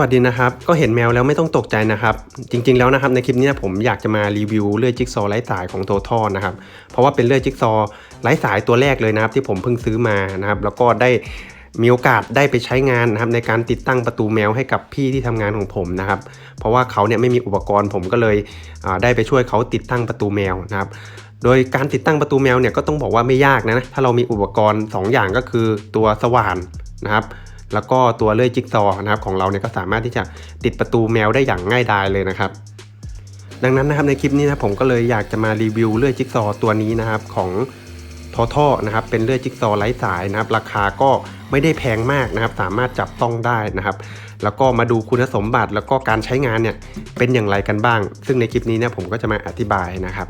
วัสดีนะครับ ก็เห็นแมวแล้วไม่ต้องตกใจนะครับ จริงๆแล้วนะครับในคลิปนี้ผมอยากจะมารีวิวเลื่อยจิ๊กซอว์ไร้สายของโททอนะครับ เพราะว่าเป็นเลื่อยจิ๊กซอว์ไร้สายตัวแรกเลยนะครับ ที่ผมเพิ่งซื้อมานะครับ แล้วก็ได้มีโอกาสได้ไปใช้งานนะครับในการติดตั้งประตูแมวให้กับพี่ที่ทำงานของผมนะครับ เพราะว่าเขาเนี่ยไม่มีอุปกรณ์ผมก็เลยได้ไปช่วยเขาติดตั้งประตูแมวนะครับโดยการติดตั้งประตูแมวเนี่ยก็ต้องบอกว่าไม่ยากนะถ้าเรามีอุปกรณ์ 2 อย่างก็คือตัวสว่านนะครับ แล้วก็ตัวเลื่อยจิ๊กซอนะครับของเราเนี่ยก็สามารถที่จะติดประตูแมวได้อย่างง่ายดายเลยนะครับ ดังนั้นนะครับในคลิปนี้นะผมก็เลยอยากจะมารีวิวเลื่อยจิ๊กซอตัวนี้นะครับของทอท่อนะครับเป็นเลื่อยจิ๊กซอไร้สายนะครับ ราคาก็ไม่ได้แพงมากนะครับ สามารถจับต้องได้นะครับ แล้วก็มาดูคุณสมบัติแล้วก็การใช้งานเนี่ยเป็นอย่างไรกันบ้าง ซึ่งในคลิปนี้เนี่ยผมก็จะมาอธิบายนะครับ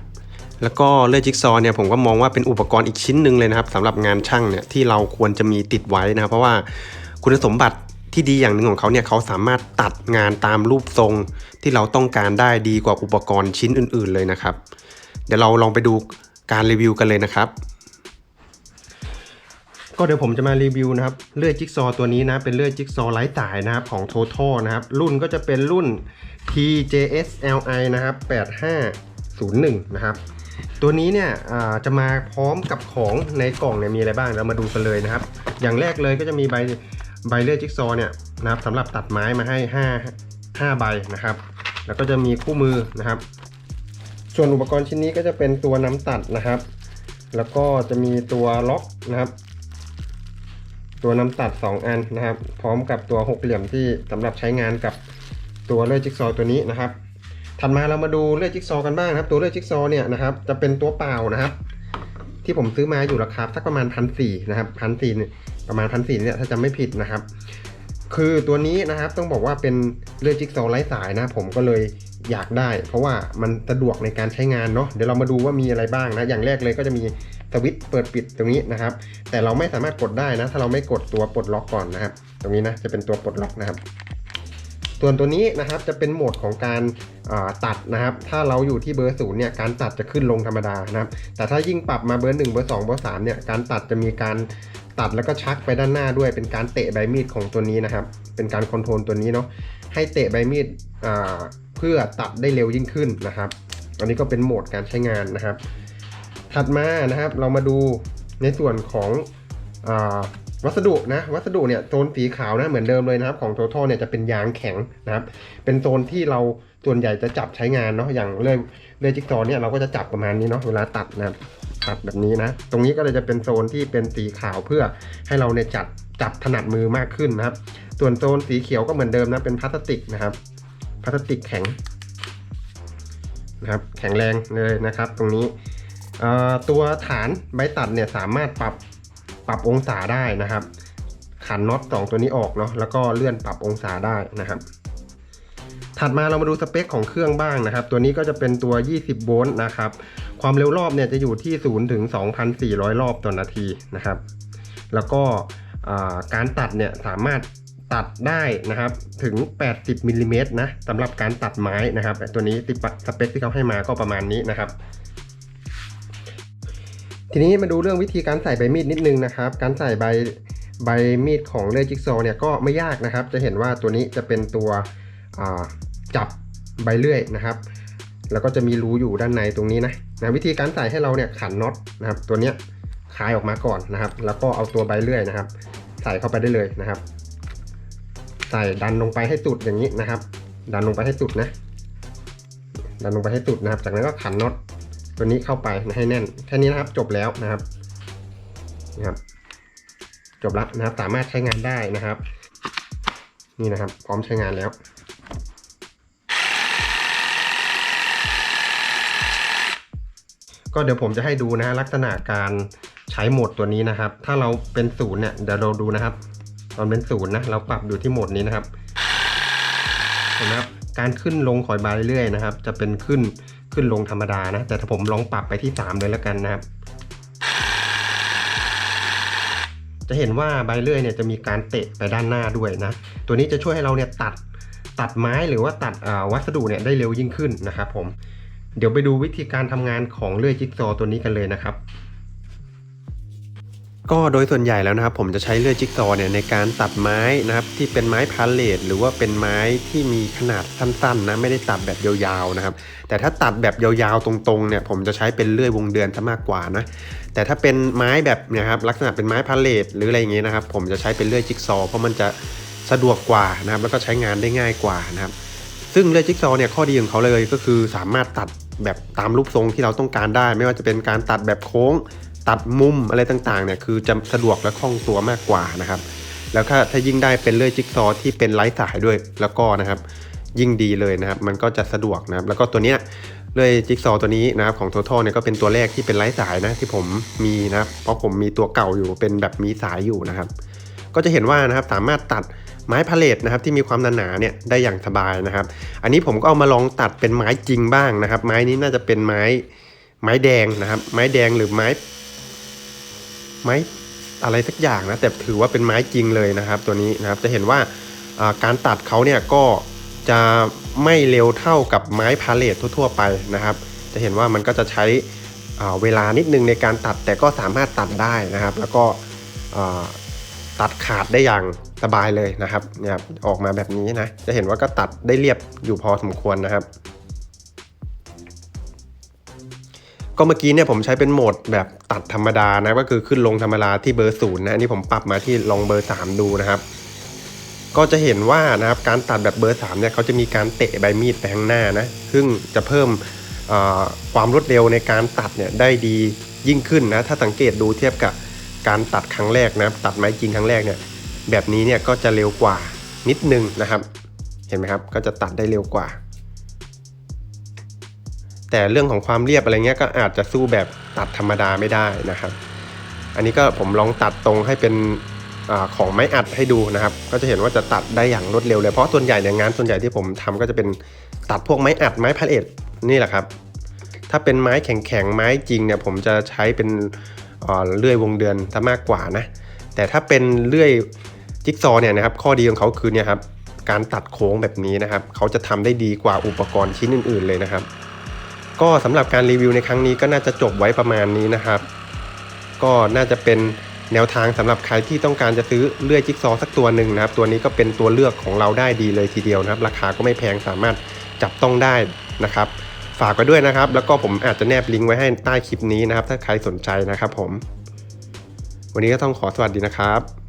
แล้วก็เลื่อยจิ๊กซอเนี่ยผมก็มองว่าเป็นอุปกรณ์อีกชิ้นหนึ่งเลยนะครับสำหรับงานช่างเนี่ยที่เราควรจะมีติดไว้นะครับ เพราะว่า คุณสมบัติที่ดีอย่างหนึ่งของเขาเนี่ยเขาสามารถตัดงานตามรูปทรงที่เราต้องการได้ดีกว่าอุปกรณ์ชิ้นอื่น ๆ เลยนะครับ เดี๋ยวเราลองไปดูการรีวิวกันเลยนะครับ ก็เดี๋ยวผมจะมารีวิวนะครับเลื่อยจิ๊กซอตัวนี้นะเป็นเลื่อยจิ๊กซอไร้สายนะครับของ Total นะครับ รุ่นก็จะเป็นรุ่น TJSLI นะครับ8501 นะครับตัวนี้เนี่ยจะมาพร้อมกับของในกล่องเนี่ยมีอะไรบ้างเรามาดูกันเลยนะครับ อย่างแรกเลยก็จะมีใบ ใบเลื่อยจิ๊กซอว์เนี่ยนะครับสำหรับตัดไม้มาให้5 5ใบนะครับ แล้วก็จะมีคู่มือนะครับ ส่วนอุปกรณ์ชิ้นนี้ก็จะเป็นตัวน้ำตัดนะครับ แล้วก็จะมีตัวล็อกนะครับ ตัวน้ำตัด 2 อันนะครับ พร้อมกับตัวหกเหลี่ยมที่สำหรับใช้งานกับตัวเลื่อยจิ๊กซอว์ตัวนี้นะครับ ถัดมาเรามาดูเลื่อยจิ๊กซอว์กันบ้างนะครับ ตัวเลื่อยจิ๊กซอว์เนี่ยนะครับ จะเป็นตัวเปล่านะครับ ที่ผมซื้อมาอยู่ราคาสักประมาณพันสี่นะครับพันสี่ ประมาณพันสี่เนี่ยถ้าจำไม่ผิดนะครับ คือตัวนี้นะครับต้องบอกว่าเป็นเลื่อยจิ๊กซอว์ไร้สายนะผมก็เลยอยากได้ เพราะว่ามันสะดวกในการใช้งานเนาะเดี๋ยวเรามาดูว่ามีอะไรบ้างนะ อย่างแรกเลยก็จะมีสวิตช์เปิดปิดตรงนี้นะครับ แต่เราไม่สามารถกดได้นะ ถ้าเราไม่กดตัวปลดล็อกก่อนนะครับ ตรงนี้นะจะเป็นตัวปลดล็อกนะครับ ส่วนตัวนี้นะครับจะเป็นโหมดของการาตัดนะครับ ถ้าเราอยู่ที่เบอร์ศูนย์เนี่ยการตัดจะขึ้นลงธรรมดานะครับ แต่ถ้ายิ่งปรับมาเบอร์หนึ่งเบอร์สองเบอร์สามเนี่ยการตัดจะมีการ ตัดแล้วก็ชักไปด้านหน้าด้วย เป็นการเตะใบมีดของตัวนี้นะครับ เป็นการคอนโทรลตัวนี้เนาะให้เตะใบมีดเพื่อตัดได้เร็วยิ่งขึ้นนะครับ อันนี้ก็เป็นโหมดการใช้งานนะครับ ถัดมานะครับเรามาดูในส่วนของอวัสดุนะวัสดุเนี่ยโซนสีขาวนะเหมือนเดิมเลยนะครับ ของ Total เนี่ยจะเป็นยางแข็งนะครับ เป็นโซนที่เราส่วนใหญ่จะจับใช้งานเนาะอย่างเลื่อยเลื่อยจิ๊กซอเนี่ยเราก็จะจับประมาณนี้เนาะเวลาตัดนะครับ ตัดแบบนี้นะ ตรงนี้ก็เลยจะเป็นโซนที่เป็นสีขาวเพื่อให้เราเนี่ยจับจับถนัดมือมากขึ้นนะครับ ส่วนโซนสีเขียวก็เหมือนเดิมนะเป็นพลาสติกนะครับพลาสติกแข็งนะครับแข็งแรงเลยนะครับ ตรงนี้ตัวฐานใบตัดเนี่ยสามารถปรับปรับองศาได้นะครับขันน็อตสองตัวนี้ออกเนาะแล้วก็เลื่อนปรับองศาได้นะครับ ถัดมาเรามาดูสเปคของเครื่องบ้างนะครับ ตัวนี้ก็จะเป็นตัว 20 โวลต์นะครับ ความเร็วรอบเนี่ยจะอยู่ที่ 0 ถึง 2,400 รอบต่อนาทีนะครับ แล้วก็การตัดเนี่ยสามารถตัดได้นะครับถึง 80มิลลิเมตรนะสำหรับการตัดไม้นะครับ ตัวนี้ติดสเปคที่เขาให้มาก็ประมาณนี้นะครับ ทีนี้มาดูเรื่องวิธีการใส่ใบมีดนิดนึงนะครับ การใส่ใบใบมีดของเลื่อยจิ๊กซอว์เนี่ยก็ไม่ยากนะครับ จะเห็นว่าตัวนี้จะเป็นตัวจับใบเลื่อยนะครับ แล้วก็จะมีรูอยู่ด้านในตรงนี้นะนะวิธีการใส่ให้เราเนี่ยขันน็อตนะครับ ตัวเนี้ยคลายออกมาก่อนนะครับ แล้วก็เอาตัวใบเลื่อยนะครับ ใส่เข้าไปได้เลยนะครับ ใส่ดันลงไปให้สุดอย่างนี้นะครับ ดันลงไปให้สุดนะ ดันลงไปให้สุดนะครับ จากนั้นก็ขันน็อตตัวนี้เข้าไปให้แน่นแค่นี้นะครับจบแล้วนะครับนะครับจบแล้วนะครับสามารถใช้งานได้นะครับ นี่นะครับ พร้อมใช้งานแล้ว ก็เดี๋ยวผมจะให้ดูนะฮะลักษณะการใช้โหมดตัวนี้นะครับ ถ้าเราเป็นศูนย์เนี่ยเดี๋ยวเราดูนะครับ ตอนเป็นศูนย์นะเราปรับอยู่ที่โหมดนี้นะครับเห็นไหมครับการขึ้นลงคอยบาเรื่อยๆนะครับ จะเป็นขึ้นขึ้นลงธรรมดานะ แต่ถ้าผมลองปรับไปที่ 3 เลยแล้วกันนะครับ จะเห็นว่าใบเลื่อยเนี่ยจะมีการเตะไปด้านหน้าด้วยนะ ตัวนี้จะช่วยให้เราเนี่ยตัดตัดไม้หรือว่าตัดวัสดุเนี่ยได้เร็วยิ่งขึ้นนะครับผม เดี๋ยวไปดูวิธีการทำงานของเลื่อยจิ๊กซอว์ตัวนี้กันเลยนะครับ ก็โดยส่วนใหญ่แล้วนะครับ ผมจะใช้เลื่อยจิ๊กซอว์เนี่ยในการตัดไม้นะครับที่เป็นไม้พาเลทหรือว่าเป็นไม้ที่มีขนาดสั้นๆนะไม่ได้ตัดแบบยาวๆนะครับ แต่ถ้าตัดแบบยาวๆตรงๆเนี่ยผมจะใช้เป็นเลื่อยวงเดือนซะมากกว่านะแต่ถ้าเป็นไม้แบบนะครับลักษณะเป็นไม้พาเลทหรืออะไรอย่างเงี้ยนะครับ ผมจะใช้เป็นเลื่อยจิ๊กซอว์เพราะมันจะสะดวกกว่านะครับแล้วก็ใช้งานได้ง่ายกว่านะครับซึ่งเลื่อยจิ๊กซอว์เนี่ยข้อดีของเขาเลยก็คือสามารถตัด แบบตามรูปทรงที่เราต้องการได้ ไม่ว่าจะเป็นการตัดแบบโค้ง ตัดมุมอะไรต่างๆเนี่ยคือจะสะดวกและคล่องตัวมากกว่านะครับ แล้วถ้าถ้ายิ่งได้เป็นเลื่อยจิ๊กซอว์ที่เป็นไร้สายด้วยแล้วก็นะครับ ยิ่งดีเลยนะครับ มันก็จะสะดวกนะครับ แล้วก็ตัวเนี้ยเลื่อยจิ๊กซอว์ตัวนี้นะครับของ Total เนี่ยก็เป็นตัวแรกที่เป็นไร้สายนะที่ผมมีนะครับเพราะผมมีตัวเก่าอยู่เป็นแบบมีสายอยู่นะครับ ก็จะเห็นว่านะครับสามารถตัด ไม้พาเลทนะครับที่มีความหนาๆเนี่ยได้อย่างสบายนะครับ อันนี้ผมก็เอามาลองตัดเป็นไม้จริงบ้างนะครับ ไม้นี้น่าจะเป็นไม้ไม้แดงนะครับ ไม้แดงหรือไม้ ไม้อะไรสักอย่างนะแต่ถือว่าเป็นไม้จริงเลยนะครับ ตัวนี้นะครับจะเห็นว่าการตัดเขาเนี่ยก็จะไม่เร็วเท่ากับไม้พาเลททั่ว ๆ ไปนะครับ จะเห็นว่ามันก็จะใช้เวลานิดนึงในการตัดแต่ก็สามารถตัดได้นะครับ แล้วก็ ตัดขาดได้อย่างสบายเลยนะครับเนี่ยออกมาแบบนี้นะ จะเห็นว่าก็ตัดได้เรียบอยู่พอสมควรนะครับ ก็เมื่อกี้เนี่ยผมใช้เป็นโหมดแบบตัดธรรมดานะก็คือขึ้นลงธรรมดาที่เบอร์ศูนย์นะอันนี้ผมปรับมาที่ลองเบอร์สามดูนะครับ ก็จะเห็นว่านะครับการตัดแบบเบอร์3เนี่ยเขาจะมีการเตะใบมีดไปข้างหน้านะซึ่งจะเพิ่มความรวดเร็วในการตัดเนี่ยได้ดียิ่งขึ้นนะถ้าสังเกตดูเทียบกับ การตัดครั้งแรกนะตัดไม้จริงครั้งแรกเนี่ยแบบนี้เนี่ยก็จะเร็วกว่านิดนึงนะครับ เห็นไหมครับก็จะตัดได้เร็วกว่า แต่เรื่องของความเรียบอะไรเงี้ยก็อาจจะสู้แบบตัดธรรมดาไม่ได้นะครับ อันนี้ก็ผมลองตัดตรงให้เป็นอของไม้อัดให้ดูนะครับ ก็จะเห็นว่าจะตัดได้อย่างรวดเร็วเลยเพราะส่วนใหญ่เนี่ยงานส่วนใหญ่ที่ผมทำก็จะเป็นตัดพวกไม้อัดไม้พาเลทนี่แหละครับ ถ้าเป็นไม้แข็งๆไม้จริงเนี่ยผมจะใช้เป็น เลื่อยวงเดือนซะมากกว่านะ แต่ถ้าเป็นเลื่อยจิ๊กซอว์เนี่ยนะครับข้อดีของเขาคือเนี่ยครับการตัดโค้งแบบนี้นะครับ เขาจะทำได้ดีกว่าอุปกรณ์ชิ้นอื่น ๆ เลยนะครับ ก็สำหรับการรีวิวในครั้งนี้ก็น่าจะจบไว้ประมาณนี้นะครับ ก็น่าจะเป็นแนวทางสำหรับใครที่ต้องการจะซื้อเลื่อยจิ๊กซอว์สักตัวหนึ่งนะครับ ตัวนี้ก็เป็นตัวเลือกของเราได้ดีเลยทีเดียวนะครับ ราคาก็ไม่แพงสามารถจับต้องได้นะครับ ฝากไว้ด้วยนะครับ แล้วก็ผมอาจจะแนบลิงก์ไว้ให้ใต้คลิปนี้นะครับ ถ้าใครสนใจนะครับผม วันนี้ก็ต้องขอสวัสดีนะครับ